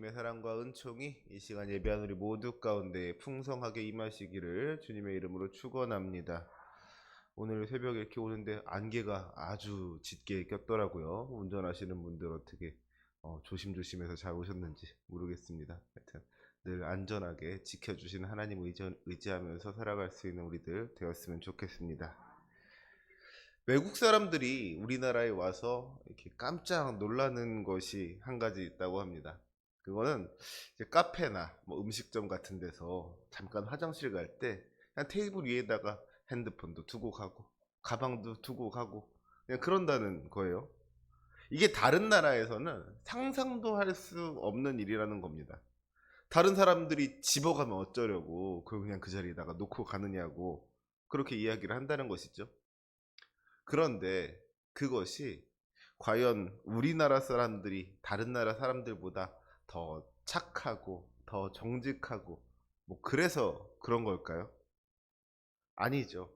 주님의 사랑과 은총이 이 시간 예배한 우리 모두 가운데 풍성하게 임하시기를 주님의 이름으로 축원합니다. 오늘 새벽에 이렇게 오는데 안개가 아주 짙게 꼈더라고요. 운전하시는 분들 어떻게 어, 조심조심해서 잘 오셨는지 모르겠습니다. 하여튼 늘 안전하게 지켜주시는 하나님 의전, 의지하면서 살아갈 수 있는 우리들 되었으면 좋겠습니다. 외국 사람들이 우리나라에 와서 이렇게 깜짝 놀라는 것이 한 가지 있다고 합니다. 그거는 이제 카페나 뭐 음식점 같은 데서 잠깐 화장실 갈 때 그냥 테이블 위에다가 핸드폰도 두고 가고 가방도 두고 가고 그냥 그런다는 거예요. 이게 다른 나라에서는 상상도 할 수 없는 일이라는 겁니다. 다른 사람들이 집어가면 어쩌려고 그걸 그냥 그 자리에다가 놓고 가느냐고 그렇게 이야기를 한다는 것이죠. 그런데 그것이 과연 우리나라 사람들이 다른 나라 사람들보다 더 착하고 더 정직하고 뭐 그래서 그런 걸까요? 아니죠.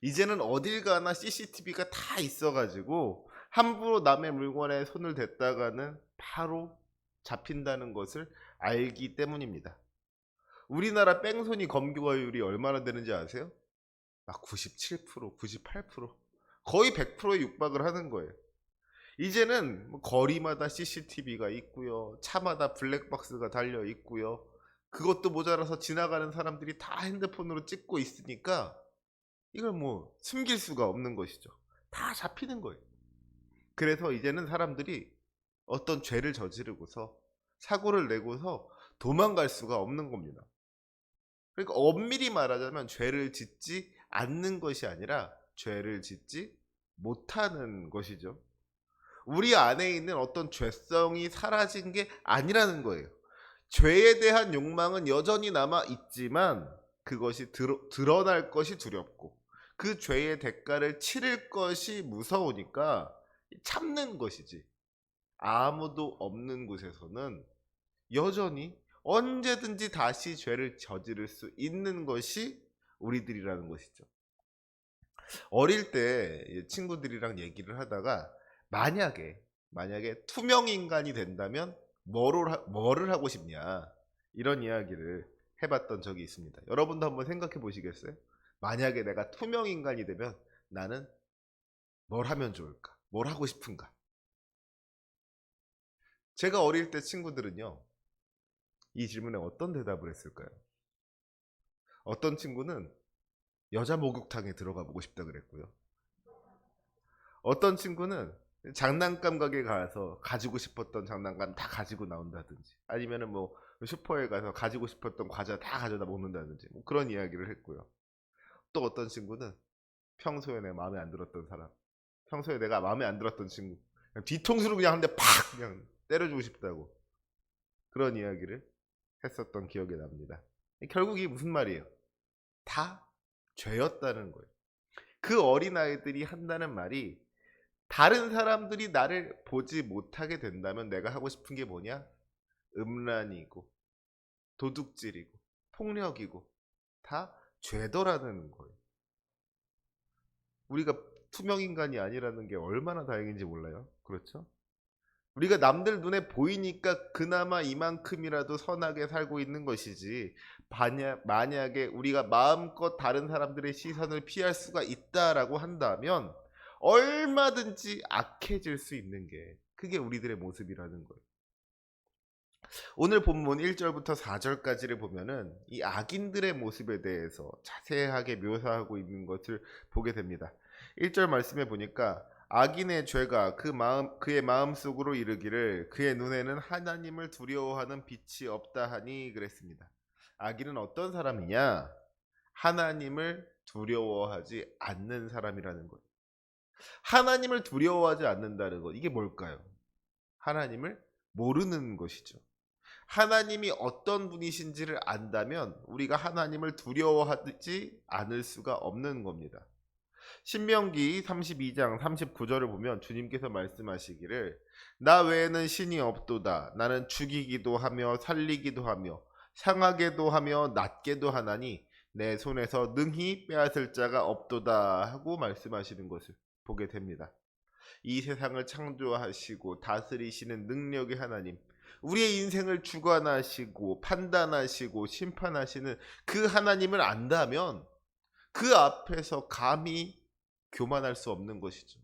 이제는 어딜 가나 CCTV가 다 있어가지고 함부로 남의 물건에 손을 댔다가는 바로 잡힌다는 것을 알기 때문입니다. 우리나라 뺑소니 검거율이 얼마나 되는지 아세요? 막 97%, 98%. 거의 100%에 육박을 하는 거예요. 이제는 뭐 거리마다 CCTV가 있고요. 차마다 블랙박스가 달려 있고요. 그것도 모자라서 지나가는 사람들이 다 핸드폰으로 찍고 있으니까 이걸 뭐 숨길 수가 없는 것이죠. 다 잡히는 거예요. 그래서 이제는 사람들이 어떤 죄를 저지르고서 사고를 내고서 도망갈 수가 없는 겁니다. 그러니까 엄밀히 말하자면 죄를 짓지 않는 것이 아니라 죄를 짓지 못하는 것이죠. 우리 안에 있는 어떤 죄성이 사라진 게 아니라는 거예요. 죄에 대한 욕망은 여전히 남아 있지만 그것이 드러, 드러 날 것이 두렵고 그 죄의 대가를 치를 것이 무서우니까 참는 것이지. 아무도 없는 곳에서는 여전히 언제든지 다시 죄를 저지를 수 있는 것이 우리들이라는 것이죠. 어릴 때 친구들이랑 얘기를 하다가 만약에 만약에 투명 인간이 된다면 뭐를 하, 뭐를 하고 싶냐 이런 이야기를 해봤던 적이 있습니다. 여러분도 한번 생각해 보시겠어요? 만약에 내가 투명 인간이 되면 나는 뭘 하면 좋을까? 뭘 하고 싶은가? 제가 어릴 때 친구들은요 이 질문에 어떤 대답을 했을까요? 어떤 친구는 여자 목욕탕에 들어가 보고 싶다 그랬고요. 어떤 친구는 장난감 가게 가서 가지고 싶었던 장난감 다 가지고 나온다든지 아니면은 뭐 슈퍼에 가서 가지고 싶었던 과자 다 가져다 먹는다든지 뭐 그런 이야기를 했고요. 또 어떤 친구는 평소에 내 마음에 안 들었던 사람, 평소에 내가 마음에 안 들었던 친구, 그냥 뒤통수로 그냥 한 대 팍 그냥 때려주고 싶다고 그런 이야기를 했었던 기억이 납니다. 결국 이 무슨 말이에요? 다 죄였다는 거예요. 그 어린아이들이 한다는 말이 다른 사람들이 나를 보지 못하게 된다면 내가 하고 싶은 게 뭐냐? 음란이고 도둑질이고 폭력이고 다 죄더라는 거예요. 우리가 투명 인간이 아니라는 게 얼마나 다행인지 몰라요. 그렇죠? 우리가 남들 눈에 보이니까 그나마 이만큼이라도 선하게 살고 있는 것이지 만약, 만약에 우리가 마음껏 다른 사람들의 시선을 피할 수가 있다라고 한다면 얼마든지 악해질 수 있는 게 그게 우리들의 모습이라는 거예요. 오늘 본문 1절부터 4절까지를 보면은 이 악인들의 모습에 대해서 자세하게 묘사하고 있는 것을 보게 됩니다. 1절 말씀에 보니까 악인의 죄가 그 마음 그의 마음 속으로 이르기를 그의 눈에는 하나님을 두려워하는 빛이 없다 하니 그랬습니다. 악인은 어떤 사람이냐? 하나님을 두려워하지 않는 사람이라는 거예요. 하나님을 두려워하지 않는다는 것 이게 뭘까요? 하나님을 모르는 것이죠. 하나님이 어떤 분이신지를 안다면 우리가 하나님을 두려워하지 않을 수가 없는 겁니다. 신명기 32장 39절을 보면 주님께서 말씀하시기를 나 외에는 신이 없도다 나는 죽이기도 하며 살리기도 하며 상하게도 하며 낫게도 하나니 내 손에서 능히 빼앗을 자가 없도다 하고 말씀하시는 것을 보게 됩니다. 이 세상을 창조하시고 다스리시는 능력의 하나님 우리의 인생을 주관하시고 판단하시고 심판하시는 그 하나님을 안다면 그 앞에서 감히 교만할 수 없는 것이죠.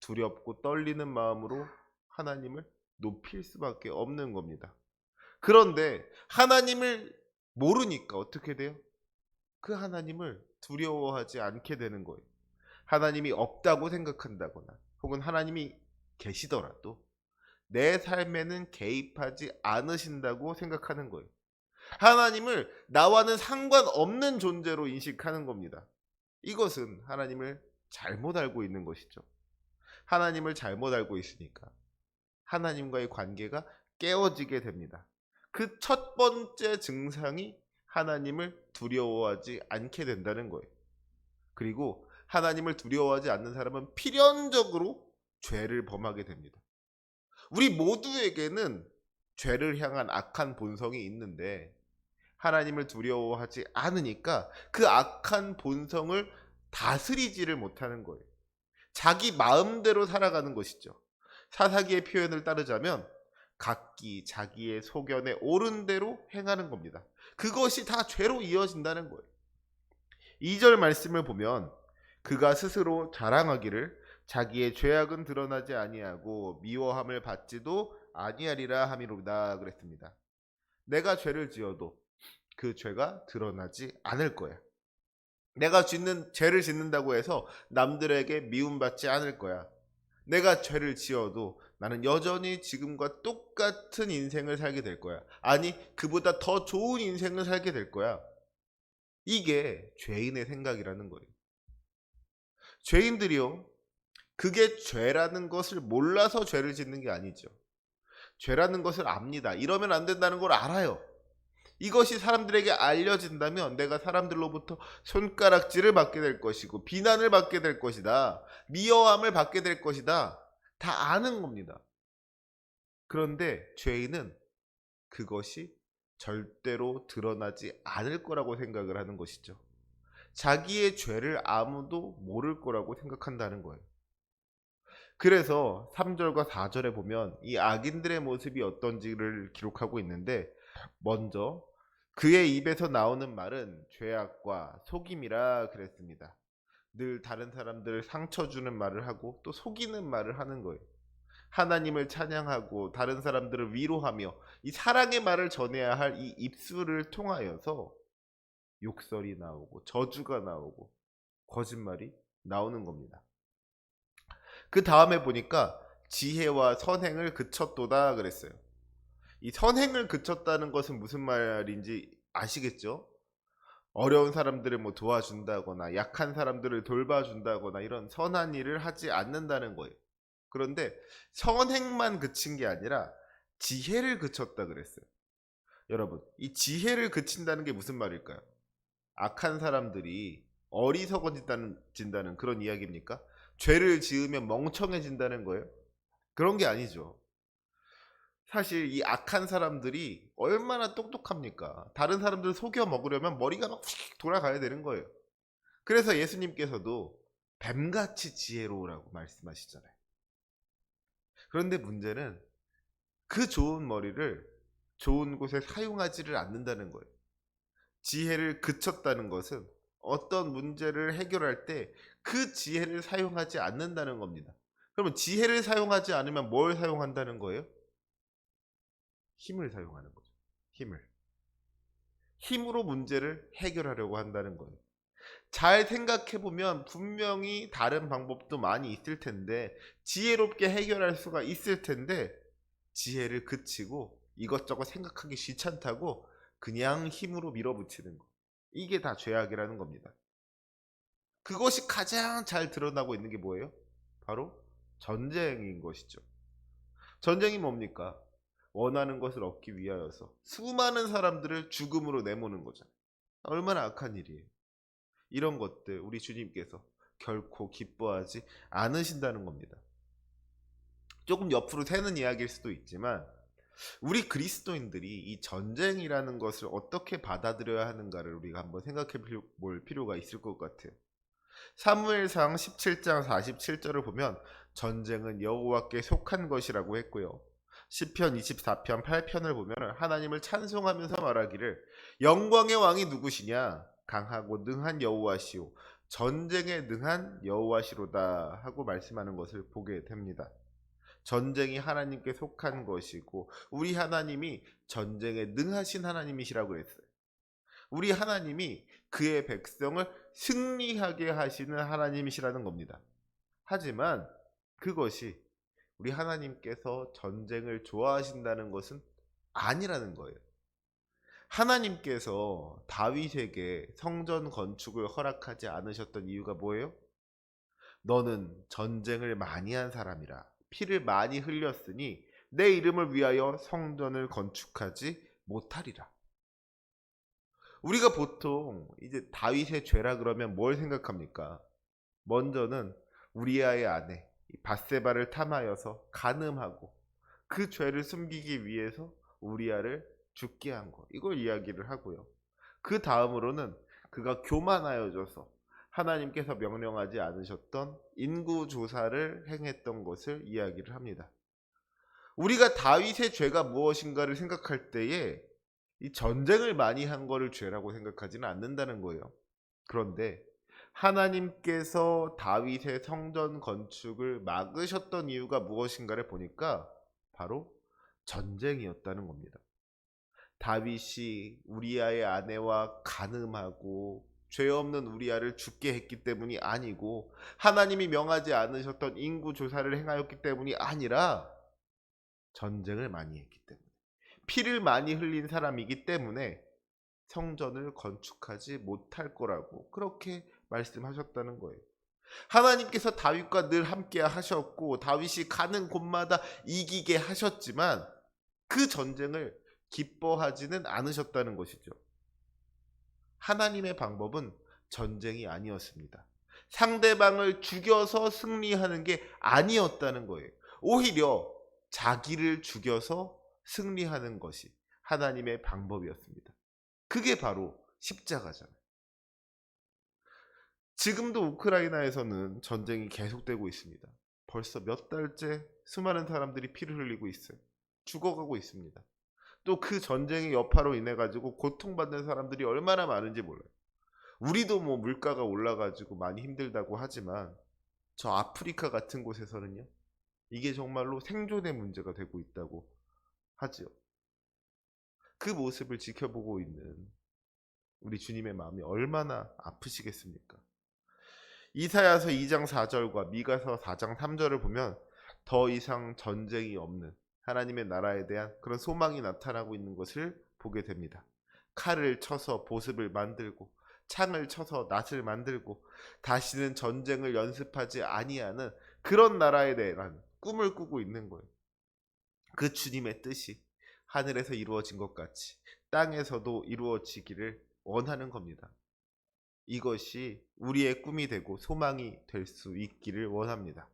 두렵고 떨리는 마음으로 하나님을 높일 수밖에 없는 겁니다. 그런데 하나님을 모르니까 어떻게 돼요? 그 하나님을 두려워하지 않게 되는 거예요. 하나님이 없다고 생각한다거나 혹은 하나님이 계시더라도 내 삶에는 개입하지 않으신다고 생각하는 거예요. 하나님을 나와는 상관없는 존재로 인식하는 겁니다. 이것은 하나님을 잘못 알고 있는 것이죠. 하나님을 잘못 알고 있으니까 하나님과의 관계가 깨어지게 됩니다. 그 첫 번째 증상이 하나님을 두려워하지 않게 된다는 거예요. 그리고 하나님을 두려워하지 않는 사람은 필연적으로 죄를 범하게 됩니다. 우리 모두에게는 죄를 향한 악한 본성이 있는데 하나님을 두려워하지 않으니까 그 악한 본성을 다스리지를 못하는 거예요. 자기 마음대로 살아가는 것이죠. 사사기의 표현을 따르자면 각기 자기의 소견에 옳은 대로 행하는 겁니다. 그것이 다 죄로 이어진다는 거예요. 2절 말씀을 보면 그가 스스로 자랑하기를 자기의 죄악은 드러나지 아니하고 미워함을 받지도 아니하리라 함이로다 그랬습니다. 내가 죄를 지어도 그 죄가 드러나지 않을 거야. 내가 짓는 죄를 짓는다고 해서 남들에게 미움받지 않을 거야. 내가 죄를 지어도 나는 여전히 지금과 똑같은 인생을 살게 될 거야. 아니, 그보다 더 좋은 인생을 살게 될 거야. 이게 죄인의 생각이라는 거예요. 죄인들이요. 그게 죄라는 것을 몰라서 죄를 짓는 게 아니죠. 죄라는 것을 압니다. 이러면 안 된다는 걸 알아요. 이것이 사람들에게 알려진다면 내가 사람들로부터 손가락질을 받게 될 것이고 비난을 받게 될 것이다. 미워함을 받게 될 것이다. 다 아는 겁니다. 그런데 죄인은 그것이 절대로 드러나지 않을 거라고 생각을 하는 것이죠. 자기의 죄를 아무도 모를 거라고 생각한다는 거예요. 그래서 3절과 4절에 보면 이 악인들의 모습이 어떤지를 기록하고 있는데 먼저 그의 입에서 나오는 말은 죄악과 속임이라 그랬습니다. 늘 다른 사람들을 상처 주는 말을 하고 또 속이는 말을 하는 거예요. 하나님을 찬양하고 다른 사람들을 위로하며 이 사랑의 말을 전해야 할 이 입술을 통하여서 욕설이 나오고 저주가 나오고 거짓말이 나오는 겁니다. 그 다음에 보니까 지혜와 선행을 그쳤도다 그랬어요. 이 선행을 그쳤다는 것은 무슨 말인지 아시겠죠? 어려운 사람들을 뭐 도와준다거나 약한 사람들을 돌봐준다거나 이런 선한 일을 하지 않는다는 거예요. 그런데 선행만 그친 게 아니라 지혜를 그쳤다 그랬어요. 여러분, 이 지혜를 그친다는 게 무슨 말일까요? 악한 사람들이 어리석어진다는 그런 이야기입니까? 죄를 지으면 멍청해진다는 거예요? 그런 게 아니죠. 사실 이 악한 사람들이 얼마나 똑똑합니까? 다른 사람들 속여 먹으려면 머리가 막 휙 돌아가야 되는 거예요. 그래서 예수님께서도 뱀같이 지혜로우라고 말씀하시잖아요. 그런데 문제는 그 좋은 머리를 좋은 곳에 사용하지를 않는다는 거예요. 지혜를 그쳤다는 것은 어떤 문제를 해결할 때 그 지혜를 사용하지 않는다는 겁니다. 그러면 지혜를 사용하지 않으면 뭘 사용한다는 거예요? 힘을 사용하는 거죠. 힘을. 힘으로 문제를 해결하려고 한다는 거예요. 잘 생각해 보면 분명히 다른 방법도 많이 있을 텐데 지혜롭게 해결할 수가 있을 텐데 지혜를 그치고 이것저것 생각하기 귀찮다고 그냥 힘으로 밀어붙이는 거. 이게 다 죄악이라는 겁니다. 그것이 가장 잘 드러나고 있는 게 뭐예요? 바로 전쟁인 것이죠. 전쟁이 뭡니까? 원하는 것을 얻기 위하여서 수많은 사람들을 죽음으로 내모는 거잖아요. 얼마나 악한 일이에요. 이런 것들 우리 주님께서 결코 기뻐하지 않으신다는 겁니다. 조금 옆으로 새는 이야기일 수도 있지만 우리 그리스도인들이 이 전쟁이라는 것을 어떻게 받아들여야 하는가를 우리가 한번 생각해 볼 필요가 있을 것 같아요. 사무엘상 17장 47절을 보면 전쟁은 여호와께 속한 것이라고 했고요. 시편 24편 8편을 보면 하나님을 찬송하면서 말하기를 영광의 왕이 누구시냐 강하고 능한 여호와시오 전쟁에 능한 여호와시로다 하고 말씀하는 것을 보게 됩니다. 전쟁이 하나님께 속한 것이고 우리 하나님이 전쟁에 능하신 하나님이시라고 했어요. 우리 하나님이 그의 백성을 승리하게 하시는 하나님이시라는 겁니다. 하지만 그것이 우리 하나님께서 전쟁을 좋아하신다는 것은 아니라는 거예요. 하나님께서 다윗에게 성전 건축을 허락하지 않으셨던 이유가 뭐예요? 너는 전쟁을 많이 한 사람이라 피를 많이 흘렸으니 내 이름을 위하여 성전을 건축하지 못하리라. 우리가 보통 이제 다윗의 죄라 그러면 뭘 생각합니까? 먼저는 우리아의 아내 바세바를 탐하여서 간음하고 그 죄를 숨기기 위해서 우리아를 죽게 한 것. 이걸 이야기를 하고요. 그 다음으로는 그가 교만하여져서 하나님께서 명령하지 않으셨던 인구 조사를 행했던 것을 이야기를 합니다. 우리가 다윗의 죄가 무엇인가를 생각할 때에 이 전쟁을 많이 한 거를 죄라고 생각하지는 않는다는 거예요. 그런데 하나님께서 다윗의 성전 건축을 막으셨던 이유가 무엇인가를 보니까 바로 전쟁이었다는 겁니다. 다윗이 우리아의 아내와 간음하고 죄 없는 우리아를 죽게 했기 때문이 아니고 하나님이 명하지 않으셨던 인구 조사를 행하였기 때문이 아니라 전쟁을 많이 했기 때문에 피를 많이 흘린 사람이기 때문에 성전을 건축하지 못할 거라고 그렇게 말씀하셨다는 거예요. 하나님께서 다윗과 늘 함께 하셨고 다윗이 가는 곳마다 이기게 하셨지만 그 전쟁을 기뻐하지는 않으셨다는 것이죠. 하나님의 방법은 전쟁이 아니었습니다. 상대방을 죽여서 승리하는 게 아니었다는 거예요. 오히려 자기를 죽여서 승리하는 것이 하나님의 방법이었습니다. 그게 바로 십자가잖아요. 지금도 우크라이나에서는 전쟁이 계속되고 있습니다. 벌써 몇 달째 수많은 사람들이 피를 흘리고 있어요. 죽어가고 있습니다. 또 그 전쟁의 여파로 인해 가지고 고통받는 사람들이 얼마나 많은지 몰라요. 우리도 뭐 물가가 올라가지고 많이 힘들다고 하지만 저 아프리카 같은 곳에서는요. 이게 정말로 생존의 문제가 되고 있다고 하지요. 그 모습을 지켜보고 있는 우리 주님의 마음이 얼마나 아프시겠습니까? 이사야서 2장 4절과 미가서 4장 3절을 보면 더 이상 전쟁이 없는 하나님의 나라에 대한 그런 소망이 나타나고 있는 것을 보게 됩니다. 칼을 쳐서 보습을 만들고 창을 쳐서 낫을 만들고 다시는 전쟁을 연습하지 아니하는 그런 나라에 대한 꿈을 꾸고 있는 거예요. 그 주님의 뜻이 하늘에서 이루어진 것 같이 땅에서도 이루어지기를 원하는 겁니다. 이것이 우리의 꿈이 되고 소망이 될 수 있기를 원합니다.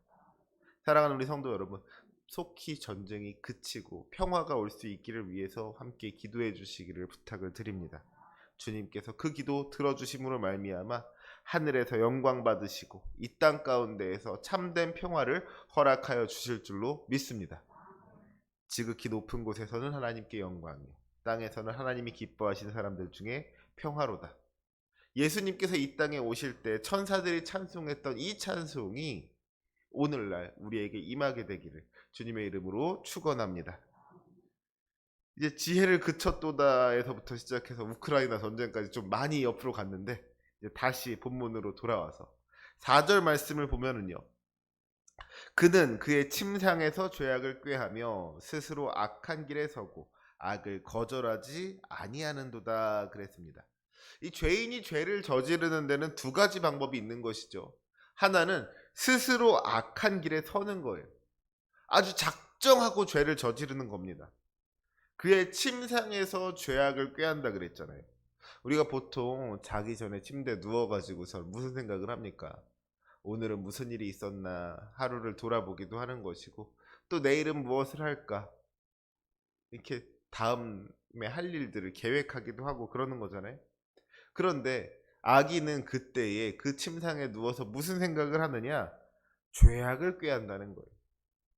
사랑하는 우리 성도 여러분, 속히 전쟁이 그치고 평화가 올 수 있기를 위해서 함께 기도해 주시기를 부탁을 드립니다. 주님께서 그 기도 들어주심으로 말미암아 하늘에서 영광 받으시고 이 땅 가운데에서 참된 평화를 허락하여 주실 줄로 믿습니다. 지극히 높은 곳에서는 하나님께 영광이요 땅에서는 하나님이 기뻐하시는 사람들 중에 평화로다. 예수님께서 이 땅에 오실 때 천사들이 찬송했던 이 찬송이 오늘날 우리에게 임하게 되기를 주님의 이름으로 축원합니다. 이제 지혜를 그쳤도다에서부터 시작해서 우크라이나 전쟁까지 좀 많이 옆으로 갔는데 이제 다시 본문으로 돌아와서 4절 말씀을 보면은요. 그는 그의 침상에서 죄악을 꾀하며 스스로 악한 길에 서고 악을 거절하지 아니하는도다 그랬습니다. 이 죄인이 죄를 저지르는 데는 두 가지 방법이 있는 것이죠. 하나는 스스로 악한 길에 서는 거예요. 아주 작정하고 죄를 저지르는 겁니다. 그의 침상에서 죄악을 꾀한다 그랬잖아요. 우리가 보통 자기 전에 침대에 누워가지고서 무슨 생각을 합니까? 오늘은 무슨 일이 있었나 하루를 돌아보기도 하는 것이고 또 내일은 무엇을 할까 이렇게 다음에 할 일들을 계획하기도 하고 그러는 거잖아요. 그런데 아기는 그때에 그 침상에 누워서 무슨 생각을 하느냐? 죄악을 꾀한다는 거예요.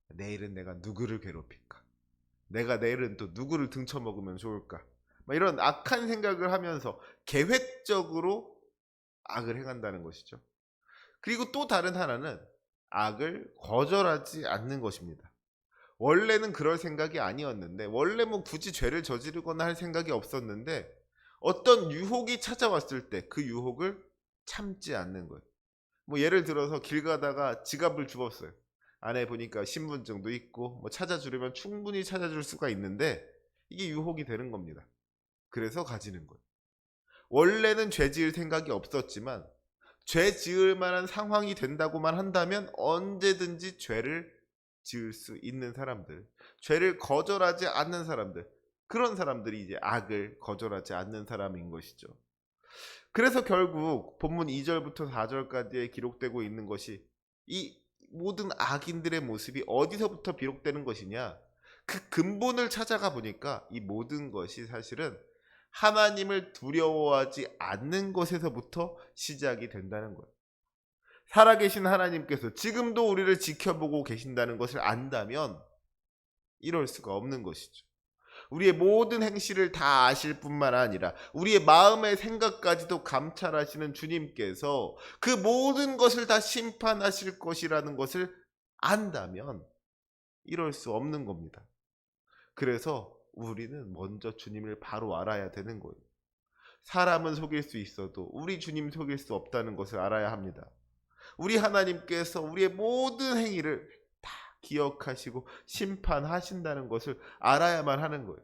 내일은 내가 누구를 괴롭힐까? 내가 내일은 또 누구를 등쳐먹으면 좋을까? 막 이런 악한 생각을 하면서 계획적으로 악을 행한다는 것이죠. 그리고 또 다른 하나는 악을 거절하지 않는 것입니다. 원래는 그럴 생각이 아니었는데, 원래 뭐 굳이 죄를 저지르거나 할 생각이 없었는데, 어떤 유혹이 찾아왔을 때 그 유혹을 참지 않는 거예요. 뭐 예를 들어서 길 가다가 지갑을 주웠어요. 안에 보니까 신분증도 있고 뭐 찾아주려면 충분히 찾아줄 수가 있는데 이게 유혹이 되는 겁니다. 그래서 가지는 거예요. 원래는 죄 지을 생각이 없었지만 죄 지을 만한 상황이 된다고만 한다면 언제든지 죄를 지을 수 있는 사람들, 죄를 거절하지 않는 사람들, 그런 사람들이 이제 악을 거절하지 않는 사람인 것이죠. 그래서 결국 본문 2절부터 4절까지에 기록되고 있는 것이 이 모든 악인들의 모습이 어디서부터 비록되는 것이냐? 그 근본을 찾아가 보니까 이 모든 것이 사실은 하나님을 두려워하지 않는 것에서부터 시작이 된다는 거예요. 살아계신 하나님께서 지금도 우리를 지켜보고 계신다는 것을 안다면 이럴 수가 없는 것이죠. 우리의 모든 행실을 다 아실 뿐만 아니라 우리의 마음의 생각까지도 감찰하시는 주님께서 그 모든 것을 다 심판하실 것이라는 것을 안다면 이럴 수 없는 겁니다. 그래서 우리는 먼저 주님을 바로 알아야 되는 거예요. 사람은 속일 수 있어도 우리 주님 속일 수 없다는 것을 알아야 합니다. 우리 하나님께서 우리의 모든 행위를 다 기억하시고 심판하신다는 것을 알아야만 하는 거예요.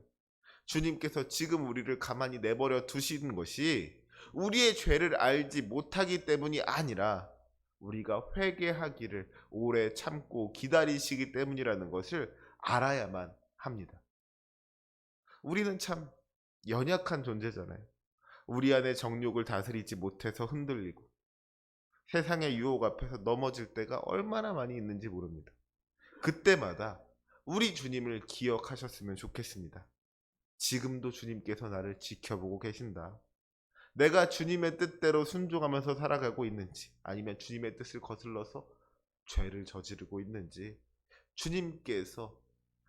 주님께서 지금 우리를 가만히 내버려 두시는 것이 우리의 죄를 알지 못하기 때문이 아니라 우리가 회개하기를 오래 참고 기다리시기 때문이라는 것을 알아야만 합니다. 우리는 참 연약한 존재잖아요. 우리 안에 정욕을 다스리지 못해서 흔들리고 세상의 유혹 앞에서 넘어질 때가 얼마나 많이 있는지 모릅니다. 그때마다 우리 주님을 기억하셨으면 좋겠습니다. 지금도 주님께서 나를 지켜보고 계신다. 내가 주님의 뜻대로 순종하면서 살아가고 있는지, 아니면 주님의 뜻을 거슬러서 죄를 저지르고 있는지, 주님께서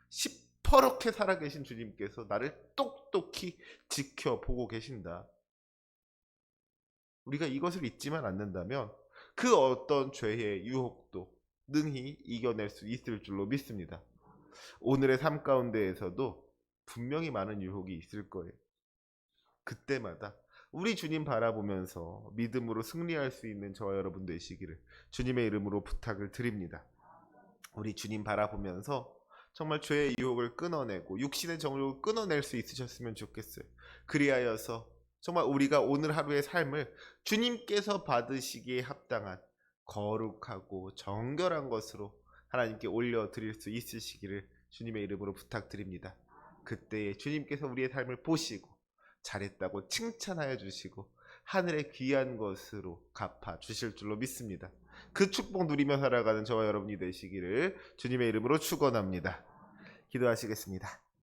시퍼렇게 살아계신 주님께서 나를 똑똑히 지켜보고 계신다. 우리가 이것을 잊지만 않는다면 그 어떤 죄의 유혹도 능히 이겨낼 수 있을 줄로 믿습니다. 오늘의 삶 가운데에서도 분명히 많은 유혹이 있을 거예요. 그때마다 우리 주님 바라보면서 믿음으로 승리할 수 있는 저와 여러분 되시기를 주님의 이름으로 부탁을 드립니다. 우리 주님 바라보면서 정말 죄의 유혹을 끊어내고 육신의 정욕을 끊어낼 수 있으셨으면 좋겠어요. 그리하여서 정말 우리가 오늘 하루의 삶을 주님께서 받으시기에 합당한 거룩하고 정결한 것으로 하나님께 올려 드릴 수 있으시기를 주님의 이름으로 부탁드립니다. 그때에 주님께서 우리의 삶을 보시고 잘했다고 칭찬하여 주시고 하늘의 귀한 것으로 갚아 주실 줄로 믿습니다. 그 축복 누리며 살아가는 저와 여러분이 되시기를 주님의 이름으로 축원합니다. 기도하시겠습니다.